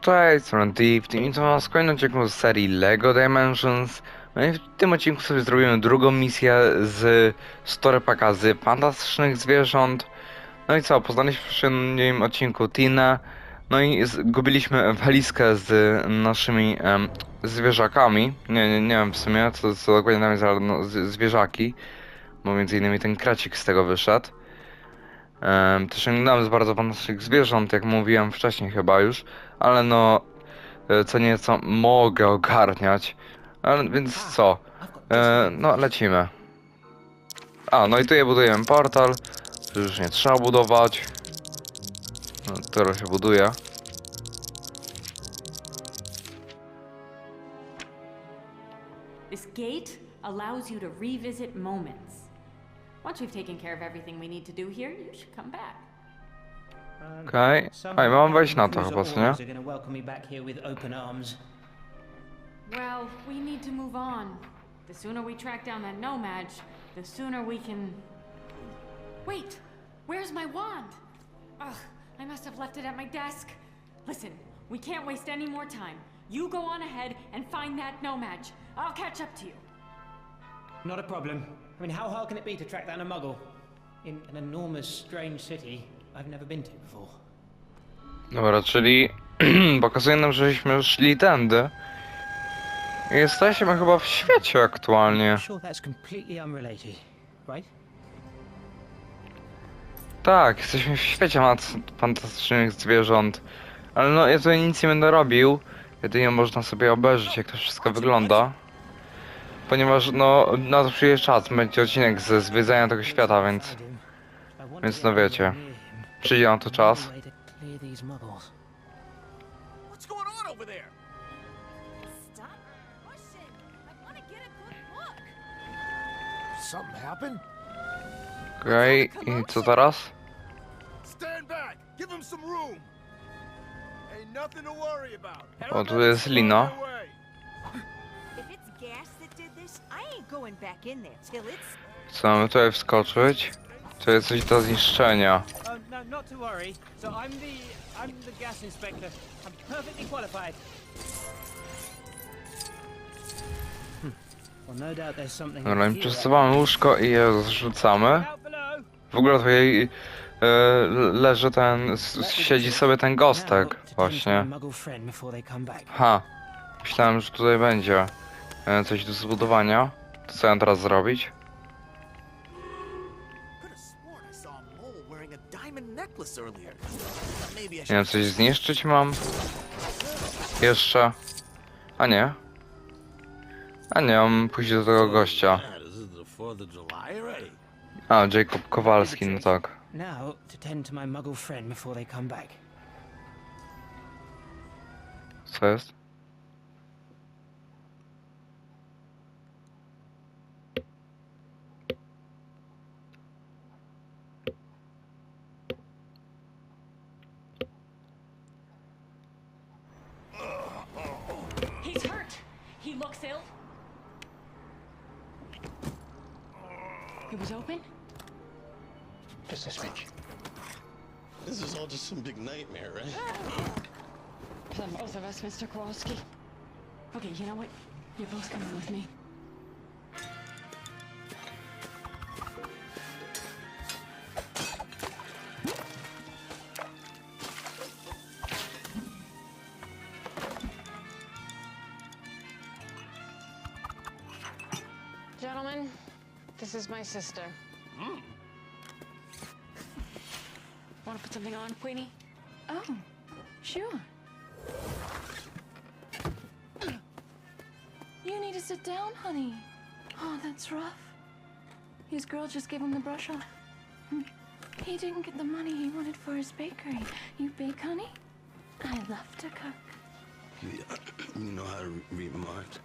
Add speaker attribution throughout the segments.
Speaker 1: Cześć, strona Deep i to nas kolejny odcinku z serii LEGO Dimensions. No i w tym odcinku sobie zrobimy drugą misję z Story Packa z fantastycznych zwierząt. No i co, poznaliśmy w poprzednim odcinku Tinę. No i zgubiliśmy walizkę z naszymi em, zwierzakami. Nie, nie, nie wiem w sumie, co, co dokładnie tam jest, ale no, z, zwierzaki. Bo między innymi ten krecik z tego wyszedł. Też oglądałem z bardzo fantastycznych zwierząt, jak mówiłem wcześniej chyba już, ale no e, co nieco mogę ogarniać. Ale, więc co? E, no lecimy. A, no i tu je budujemy portal. Już nie trzeba budować. No, teraz się buduje.
Speaker 2: This gate allows you to revisit moments. Once we've taken care of everything we need to do here, you should come back.
Speaker 1: Okej. Ej, mam wejść na to chyba, co nie?
Speaker 3: Gonna welcome me back here with open arms.
Speaker 2: Well, we need to move on. The sooner we track down that nomad, the sooner we can. Wait! Where's my wand? Ugh, I must have left it at my desk. Listen, we can't waste any more time. You go on ahead and find that nomad. I'll catch up to you.
Speaker 3: Not a problem. I mean, how hard can it be to track down a muggle? In an enormous, strange city I've never been to before.
Speaker 1: Dobra, czyli pokazuje nam, żeśmy szli tędy. I Jesteśmy chyba w świecie aktualnie. Tak, jesteśmy w świecie mat- fantastycznych zwierząt. Ale no, ja tutaj nic nie będę robił. Jedynie można sobie obejrzeć, jak to wszystko wygląda. Ponieważ, no, na to przyjdzie czas. Będzie odcinek ze zwiedzania tego świata, więc Więc no wiecie. przyjdzie na to czas.
Speaker 4: Stop pushing. I?
Speaker 1: Okej, co teraz? O, tu jest lina. Mamy tutaj wskoczyć? To jest coś do zniszczenia.
Speaker 3: Oh, no, not to worry. So I'm the I'm the gas inspector. I'm perfectly qualified. Well, doubt there's something.
Speaker 1: Dobra, i
Speaker 3: here
Speaker 1: przesuwamy łóżko i je zrzucamy. W ogóle tutaj e, leży ten, siedzi sobie ten gostek właśnie. Ha, myślałem, że tutaj będzie e, coś do zbudowania. To co ja teraz zrobić? Nie wiem, coś zniszczyć mam? Jeszcze? A nie. A nie, mam pójść do tego gościa.
Speaker 5: This is the 4th of July, right?
Speaker 1: A, Jacob Kowalski, no tak.
Speaker 3: Now to tend to my muggle friend before they come back.
Speaker 1: Co jest?
Speaker 2: He looks ill. It was open?
Speaker 3: Just a switch.
Speaker 6: This is all just some big nightmare, right?
Speaker 2: For the both of us, Mr. Kowalski. Okay, you know what? You're both coming with me.
Speaker 7: My sister.
Speaker 2: Want to put something on, Queenie?
Speaker 7: Oh, sure. You need to sit down, honey. Oh, that's rough. His girl just gave him the brush off. Hmm. He didn't get the money he wanted for his bakery. You bake, honey? I love to cook.
Speaker 6: You, you know how to read remarks.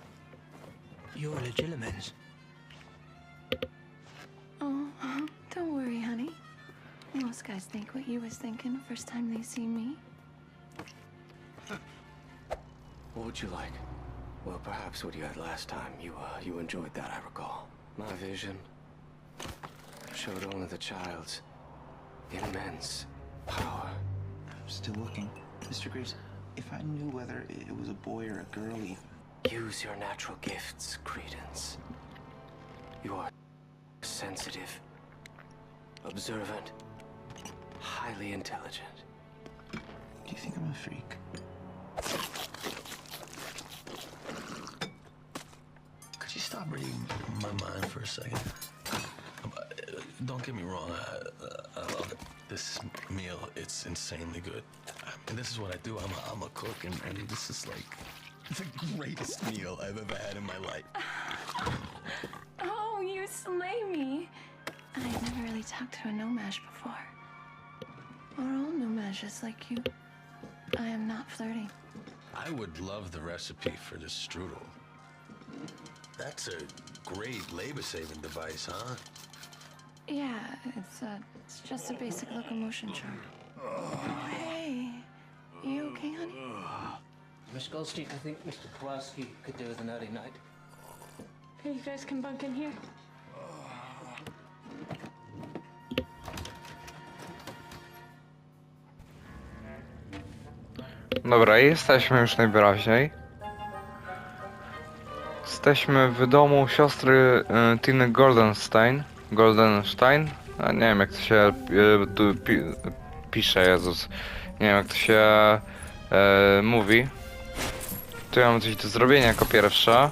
Speaker 3: You're legilimens.
Speaker 7: Oh, Most guys think what you was thinking the first time they see me.
Speaker 8: What would you like? Well, perhaps what you had last time. You, uh, you enjoyed that, I recall. My vision showed only the child's immense power.
Speaker 9: I'm still looking. Mr. Greaves, if I knew whether it was a boy or a girl even.
Speaker 8: Use your natural gifts, Credence. You are sensitive, observant, highly intelligent.
Speaker 9: Do you think I'm a freak?
Speaker 6: Could you stop reading my mind for a second? Don't get me wrong, I, I love it. This meal, it's insanely good. And this is what I do. I'm a, I'm a cook, and, and this is like the greatest meal I've ever had in my life.
Speaker 7: Oh, you slay me. I've never really talked to a Nomash before. Are all like you? I am not flirting.
Speaker 6: I would love the recipe for this strudel. That's a great labor-saving device, huh?
Speaker 7: Yeah, it's uh, it's just a basic locomotion charm. Oh, hey, you okay, honey?
Speaker 3: Miss Goldstein, I think Mr. Kowalski could do with an early night.
Speaker 7: Hey, you guys can bunk in here.
Speaker 1: Dobra, jesteśmy już najwyraźniej. Jesteśmy w domu siostry y, Tiny Goldenstein. Goldenstein? A nie wiem jak to się y, tu pi pisze, Jezus. Nie wiem jak to się y, mówi. Tu mam coś do zrobienia jako pierwsze.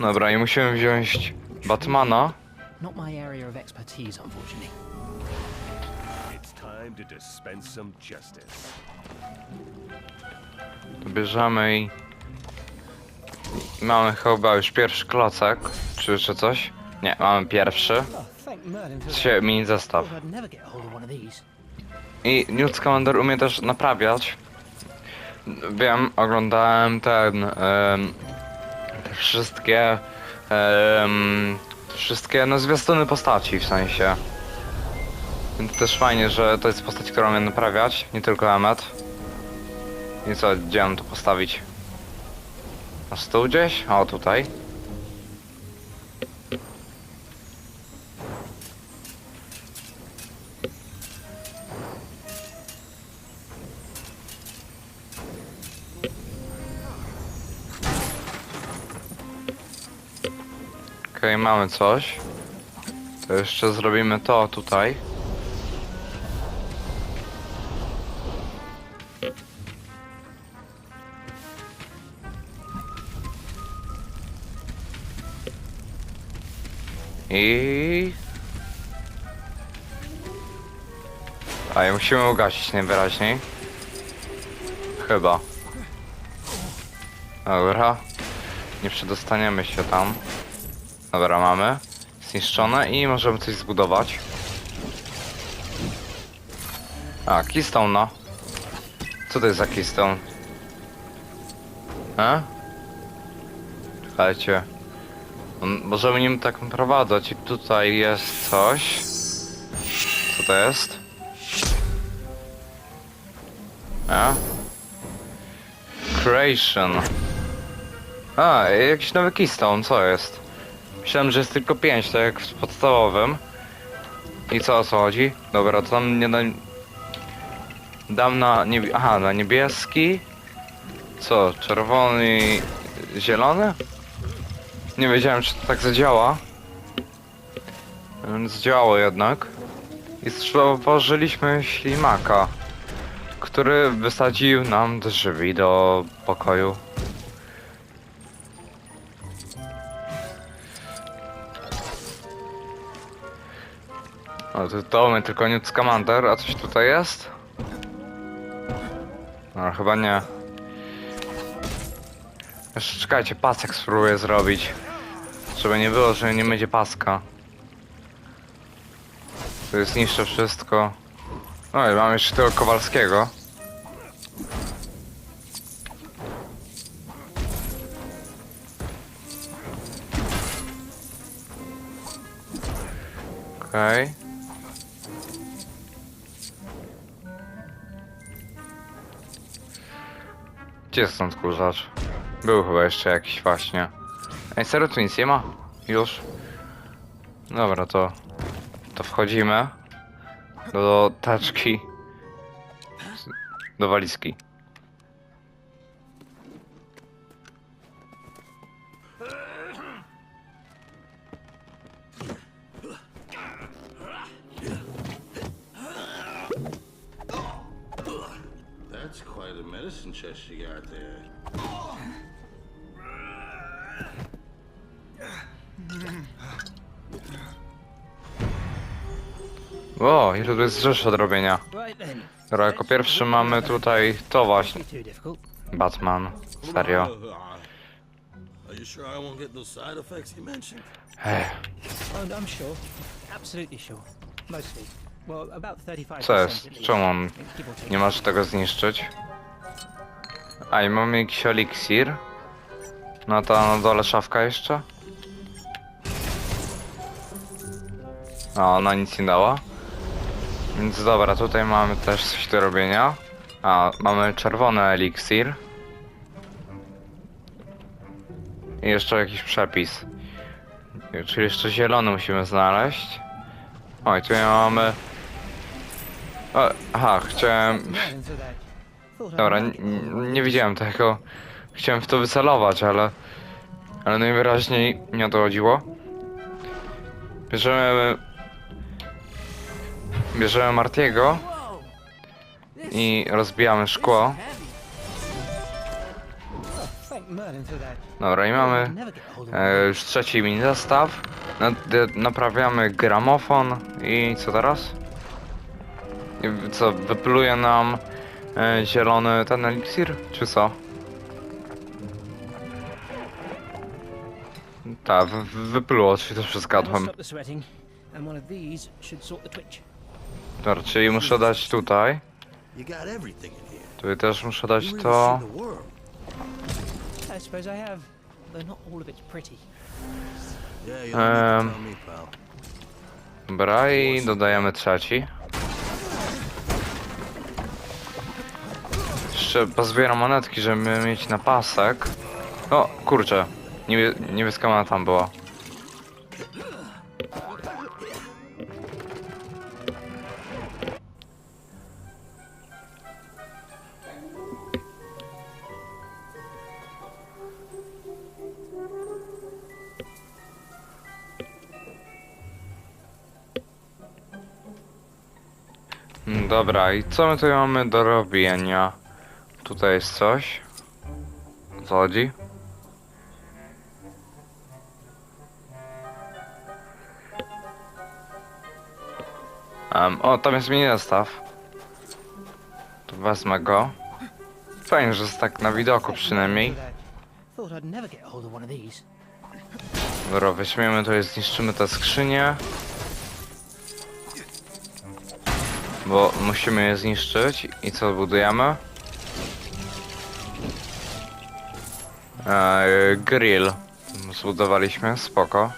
Speaker 1: Dobra, i musimy wziąć Batmana.
Speaker 3: Not my area of expertise, unfortunately.
Speaker 5: Time to dispense some justice.
Speaker 1: Bierzemy i... Mamy chyba już pierwszy klocek, czy jeszcze coś? Nie, mamy pierwszy. Się mini zestaw. I Newt Scamander umie też naprawiać. Wiem, oglądałem ten... te wszystkie... te wszystkie, no zwiastuny postaci w sensie. Więc też fajnie, że to jest postać, którą umie naprawiać, nie tylko Emmet. I co, gdzie mam to postawić? Na stół gdzieś? O, tutaj. Okej, mamy coś. To jeszcze zrobimy to tutaj. I... A i musimy ugasić najwyraźniej. Chyba. Dobra. Nie przedostaniemy się tam. Dobra, mamy. Zniszczone i możemy coś zbudować. A, keystone no. Co to jest za keystone? E? Czekajcie. On- Możemy nim tak prowadzać i tutaj jest coś. Co to jest? A? Creation. A, jakiś nowy keystone, co jest? Myślałem, że jest tylko 5, tak jak w podstawowym. I co o co chodzi? Dobra, to tam nie dam... Dam na niebie... Aha, na niebieski. Co? Czerwony zielony? Nie wiedziałem, czy to tak zadziała. Więc działało jednak. I stworzyliśmy ślimaka, który wysadził nam drzwi do pokoju. O, to domy, tylko nie Scamander, a coś tutaj jest? No, chyba nie. Jeszcze czekajcie, pasek spróbuję zrobić. Żeby nie było, że nie będzie paska. To jest niszcze wszystko. No i mam jeszcze tego Kowalskiego. Okej. Okay. Gdzie jest ten odkurzacz? Był chyba jeszcze jakiś właśnie. Ej, serio tu nic nie ma? Już? Dobra, to... To wchodzimy. Do taczki. Do walizki. O, ile tu jest rzeczy do robienia.
Speaker 3: Right then.
Speaker 1: Dobra, jako pierwszy mamy tutaj to właśnie. Batman. Serio.
Speaker 10: Are you sure I won't get those side effects you mentioned?
Speaker 1: Ech,
Speaker 3: I'm sure. Absolutely sure. Mostly. Well, about 35%.
Speaker 1: co jest? Czemu on nie może tego zniszczyć? A i mamy jakiś eliksir. No to na dole szafka jeszcze. A, ona nic nie dała. Więc dobra, tutaj mamy też coś do robienia. A, mamy czerwony eliksir. I jeszcze jakiś przepis. Czyli jeszcze zielony musimy znaleźć. Oj, tu mamy... O, aha, chciałem... Dobra, nie widziałem tego. Chciałem w to wycelować, ale... Ale najwyraźniej nie o to chodziło. Bierzemy... Bierzemy Martiego i rozbijamy szkło. Dobra, i mamy e, już trzeci mini zestaw. Naprawiamy gramofon i co teraz? I co, wypluje nam e, zielony ten eliksir, czy co? Tak, wy- wy- wypluło, czy też
Speaker 3: That'll
Speaker 1: zgadłem.
Speaker 3: Stop the sweating, and one of these should sort the twitch.
Speaker 1: Dobra, czyli muszę dać tutaj. Tutaj też muszę dać to.
Speaker 10: pal.
Speaker 1: Dobra, i dodajemy trzeci. Jeszcze pozbieram monetki, żeby mieć na pasek. O, kurczę. Niebie niebieska moneta tam była. Dobra, i co my tu mamy do robienia? Tutaj jest coś. Co chodzi? Em, o, tam jest mini zestaw. To wezmę go. Fajnie, że jest tak na widoku przynajmniej. Dobra, weźmiemy to i zniszczymy tę skrzynię. Bo musimy je zniszczyć. I co budujemy? Eee, grill. Zbudowaliśmy, spoko.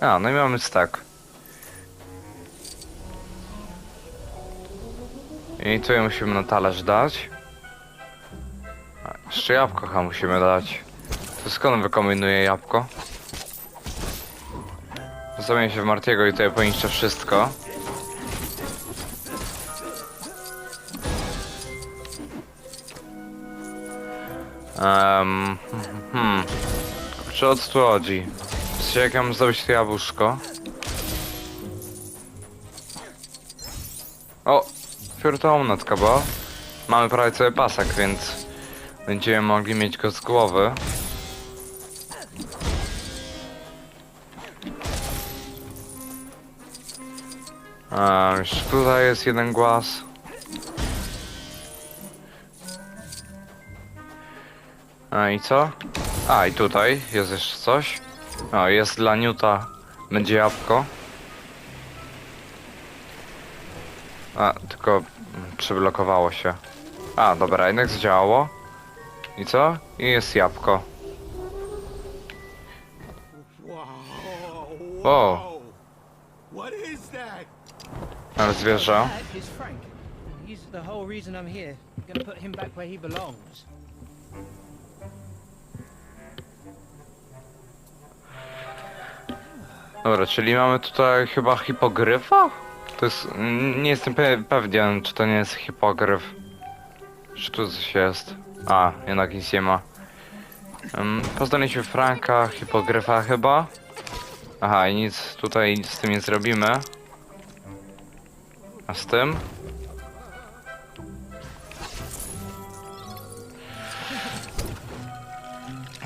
Speaker 1: A, no i mamy stack. I tu je musimy na talerz dać. A, jeszcze jabłko chyba musimy dać. To skąd wykombinuje jabłko? Zamienię się w Martiego i tutaj poniszczę wszystko. Um, hmm. O co tu chodzi? Mam zdobyć to jabłuszko? O! Fioletowa monetka, bo mamy prawie cały pasek, więc będziemy mogli mieć go z głowy. A, już tutaj jest jeden głaz. A i co? A i tutaj jest jeszcze coś. O, jest dla Newta. Będzie jabłko. A, tylko przyblokowało się. A, dobra, jednak zadziałało. I co? I jest jabłko.
Speaker 5: Whoa.
Speaker 1: Whoa.
Speaker 5: What is that?
Speaker 1: Ale zwierzę.
Speaker 3: That is Frank. He's the whole reason I'm here. Gonna put him back where he belongs.
Speaker 1: Dobra, czyli mamy tutaj chyba hipogryfa? To jest... Nie jestem pe pewien, czy to nie jest hipogryf. Czy tu coś jest? A, jednak nic nie ma. Um, poznaliśmy Franka, hipogryfa chyba. Aha, i nic tutaj z tym nie zrobimy. A z tym?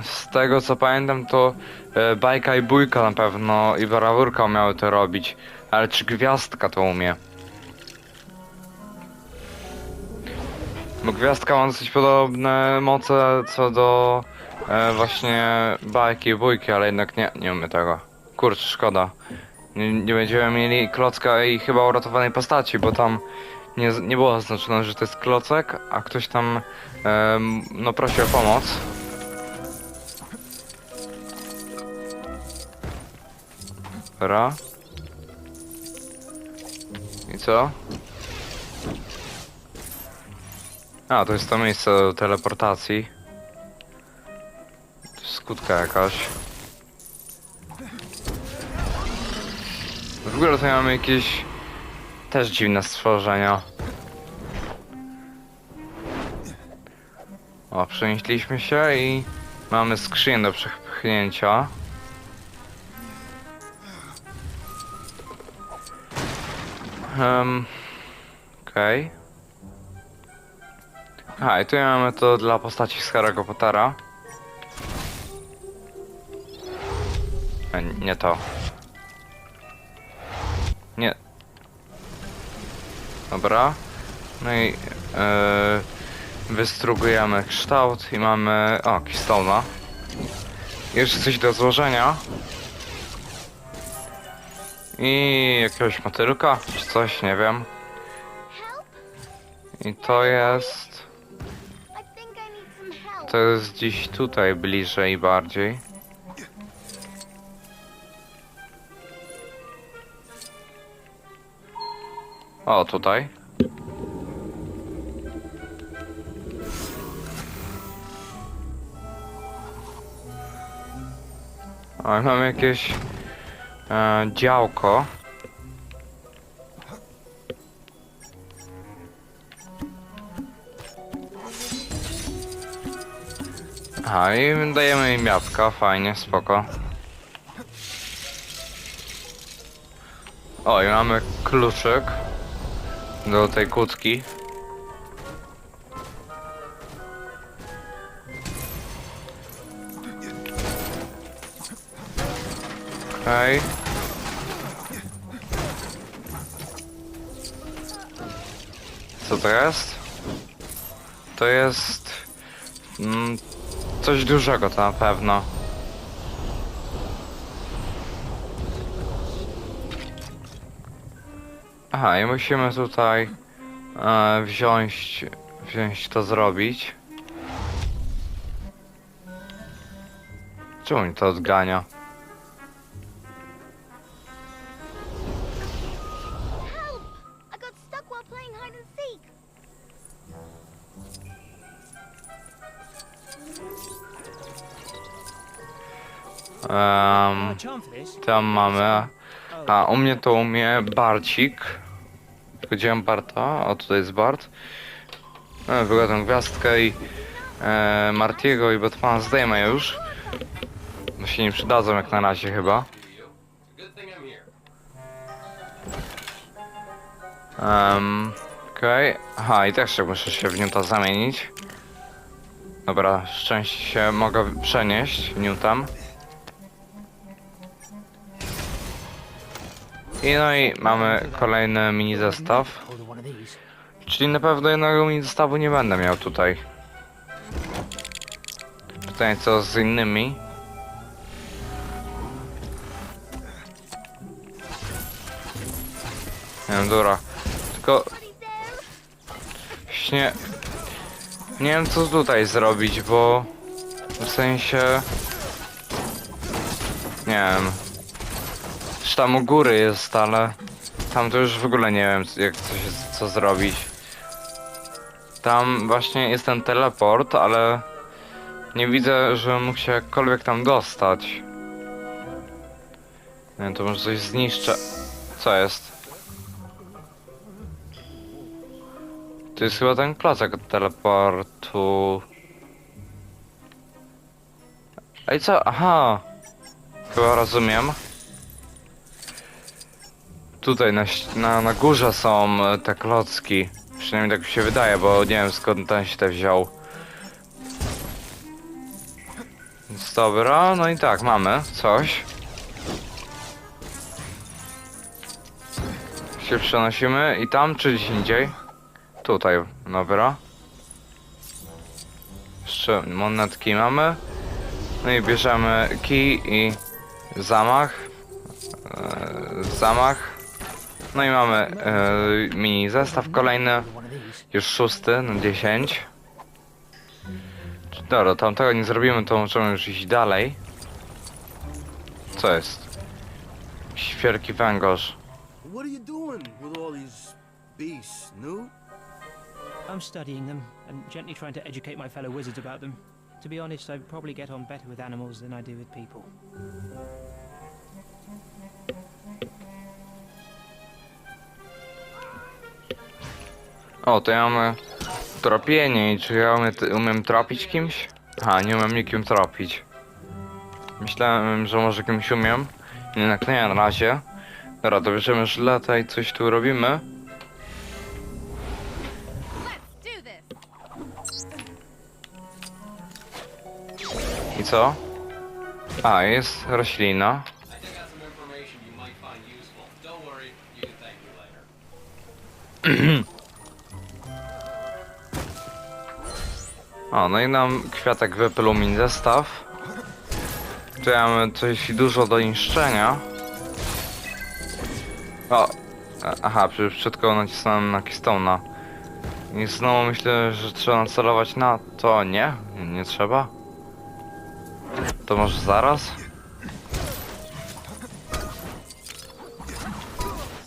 Speaker 1: Z tego co pamiętam to e, bajka i bójka na pewno i barawurka umiały to robić. Ale czy gwiazdka to umie? Bo gwiazdka ma dosyć podobne moce co do e, właśnie bajki i bójki, ale jednak nie, nie umie tego. Kurczę, szkoda. Nie, nie będziemy mieli klocka i chyba uratowanej postaci, bo tam nie, nie było zaznaczone, że to jest klocek, a ktoś tam no prosi o pomoc. Dobra. I co? A, to jest to miejsce do teleportacji. Skutka jakaś. Ogóle tutaj mamy jakieś też dziwne stworzenia. O, przenieśliśmy się i mamy skrzynię do przepchnięcia. Um, Okej. A, i tu mamy to dla postaci z Harry'ego Pottera. E, nie to. Dobra. No i e, wystrugujemy kształt i mamy... O, Keystona. Jeszcze coś do złożenia. I jakiegoś motylka, czy coś, nie wiem. I to jest... To jest gdzieś tutaj bliżej bardziej. O, tutaj. O, mam jakieś e, działko. Aha, i dajemy im jabłka, fajnie, spoko. O, i mamy kluczyk do tej kłódki. Okej. Co to jest? To jest... Mm, coś dużego to na pewno. Aha, i musimy tutaj e, wziąć, wziąć to zrobić. Czemu mi to odgania? Um, tam mamy. A, u mnie to umie Barcik. Chodziłem Barta, o tutaj jest Bart. No, wyglądam gwiazdkę i e, Martiego i Batmana zdejmę już. No się nie przydadzą jak na razie chyba. Um, Okej. Aha, i też jeszcze muszę się w Newta zamienić. Dobra, szczęście się mogę przenieść Newtam. I no i mamy kolejny mini zestaw. Czyli na pewno jednego mini zestawu nie będę miał tutaj. Pytanie co z innymi. Nie wiem, dobra. Tylko... Właśnie... Nie wiem co tutaj zrobić, bo... W sensie... Nie wiem. Tam u góry jest, ale... Tam to już w ogóle nie wiem jak coś, co zrobić. Tam właśnie jest ten teleport, ale... Nie widzę, że mógł się jakkolwiek tam dostać. Nie wiem, to może coś zniszczę. Co jest? To jest chyba ten klocek od teleportu. Ej, co? Aha! Chyba rozumiem. Tutaj na, na, na górze są e, te klocki. Przynajmniej tak mi się wydaje, bo nie wiem skąd ten się te wziął. Więc dobra, no i tak, mamy coś. Się przenosimy i tam, czy gdzieś indziej? Tutaj, dobra. Jeszcze monetki mamy. No i bierzemy kij i zamach. Eee, zamach. No i mamy eee, mini zestaw kolejny. Już szósty na 10. Dobra, tamtego nie zrobimy, to możemy już iść dalej. Co jest? Świerki węgorz.
Speaker 5: What are you doing with all these beasts, Newt?
Speaker 3: I'm studying them and gently trying to educate my fellow wizards about them. To be honest, I probably get on better with animals than I do with people.
Speaker 1: O, to ja mamy tropienie i czy ja umiem, umiem tropić kimś? Aha, nie umiem nikim tropić. Myślałem, że może kimś umiem. Jednak nie na razie. Dobra, to bierzemy i coś tu robimy. I co? A, jest roślina. O, no i nam kwiatek wypylu mi zestaw. Tu mamy coś dużo do niszczenia. O! Aha, przecież chwilą nacisnąłem na Keystone'a. I znowu myślę, że trzeba nacelować na to. Nie, nie trzeba? To może zaraz?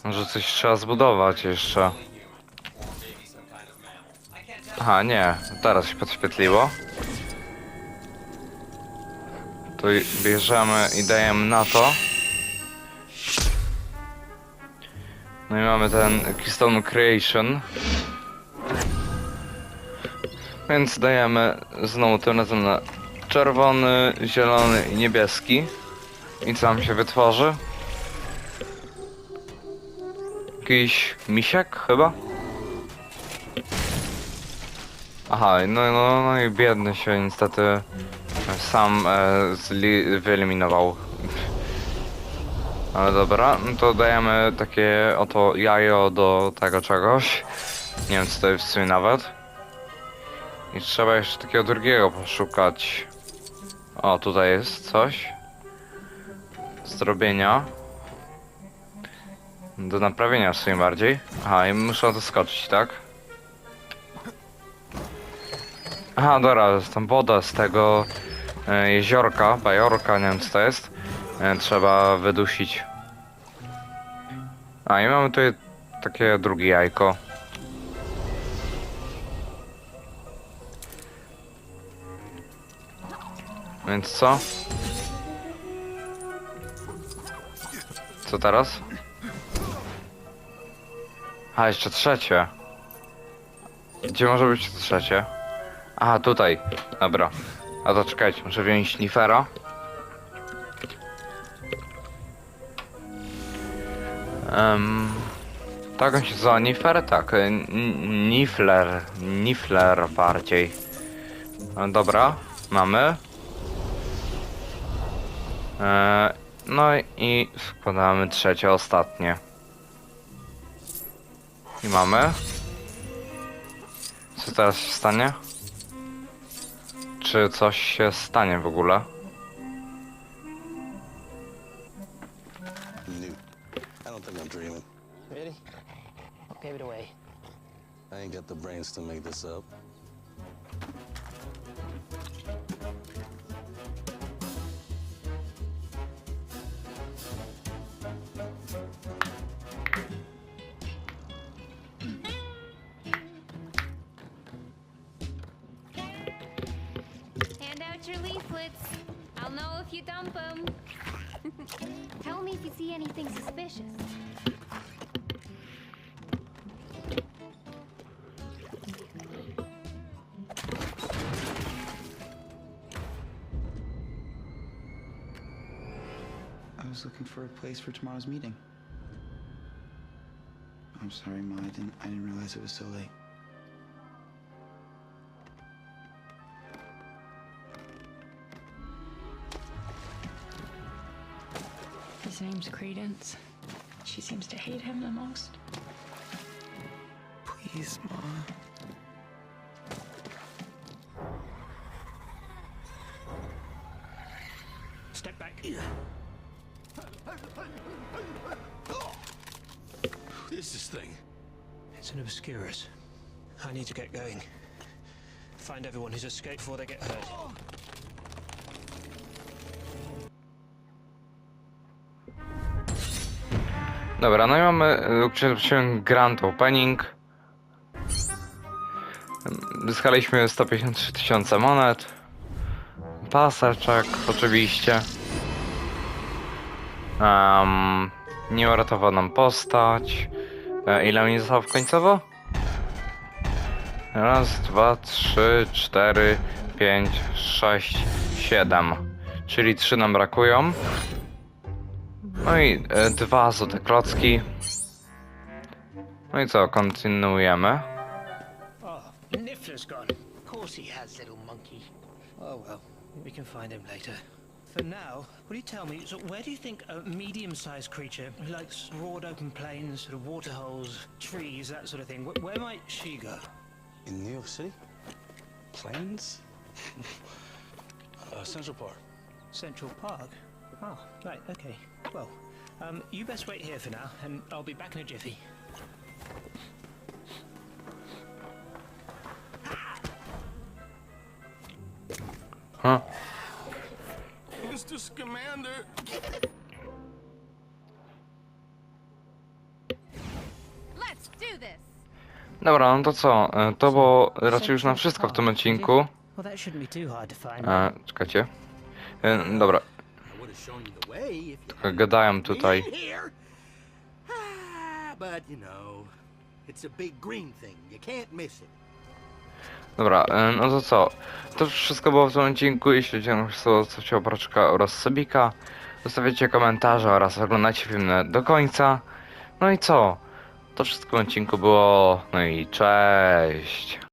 Speaker 1: Może coś trzeba zbudować jeszcze. Aha, nie. Teraz się podświetliło. To bierzemy i dajemy na to. No i mamy ten Keystone Creation. Więc dajemy znowu tym razem na czerwony, zielony i niebieski. I co nam się wytworzy? Jakiś misiek chyba? Aha, no, no, no i biedny się niestety sam e, zli- wyeliminował. Ale dobra, no to dajemy takie oto jajo do tego czegoś. Nie wiem co to jest w sumie nawet. I trzeba jeszcze takiego drugiego poszukać. O, tutaj jest coś. Zrobienia. Do naprawienia w sumie bardziej. Aha, i muszę to skoczyć, tak? Aha, dobra, tam woda z tego e, jeziorka, bajorka, nie wiem co to jest. E, trzeba wydusić. A i mamy tutaj takie drugie jajko. Więc co? Co teraz? A, jeszcze trzecie. Gdzie może być trzecie? Aha, tutaj. Dobra. A to czekajcie, muszę wziąć Snifera. Um, tak on się nazywa Nifer? Tak, e, N- Nifler. Nifler bardziej. E, Dobra, mamy. E, no i składamy trzecie, ostatnie. I mamy. Co teraz się stanie? Czy coś się stanie w ogóle?
Speaker 6: I don't think I'm dreaming.
Speaker 3: Really? What gave it away?
Speaker 6: I ain't got the brains to make this up.
Speaker 9: place for tomorrow's meeting. I'm sorry, Ma. I didn't, I didn't realize it was so late.
Speaker 7: His name's Credence. She seems to hate him the most.
Speaker 9: Please, Ma.
Speaker 3: Step back.
Speaker 6: Yeah. Is this thing?
Speaker 3: It's an Obscurus. I need to get going. Find everyone who's escaped before they get hurt.
Speaker 1: Dobra, no i mamy e, uczestniczyłem Grand Opening. Zyskaliśmy 153 tysiące monet. Paseczek oczywiście. Um, nie uratował nam postać. E, ile mi zostało końcowo? Raz, dwa, trzy, cztery, pięć, sześć, siedem. Czyli trzy nam brakują. No i e, dwa złote klocki. No i co, kontynuujemy.
Speaker 3: Oh, Niffler's gone. Of course he has, little monkey. Oh well, we can find him later. For now, will you tell me, so where do you think a medium-sized creature who likes broad open plains, sort of waterholes, trees, that sort of thing, wh- where might she go?
Speaker 6: In New York City? Plains? uh, Central Park.
Speaker 3: Central Park? Oh, right, okay. Well, um, you best wait here for now, and I'll be back in a jiffy.
Speaker 1: Huh?
Speaker 10: Mr. Scamander.
Speaker 11: Let's do this.
Speaker 1: Dobra, no to co? E, To było raczej już na wszystko w tym odcinku.
Speaker 3: Well, that shouldn't be too hard to find.
Speaker 1: E, czekajcie. E, dobra,
Speaker 5: I would have shown you the way if you
Speaker 1: trochę gadają tutaj.
Speaker 5: been here. Ah, but you know, it's a big green thing. You can't miss it.
Speaker 1: Dobra, e, no to co? To wszystko było w tym odcinku. Jeśli cię zostawcie obraczka oraz subika, zostawiacie komentarze oraz oglądacie film do końca. No i co? To wszystko w odcinku było. No i cześć.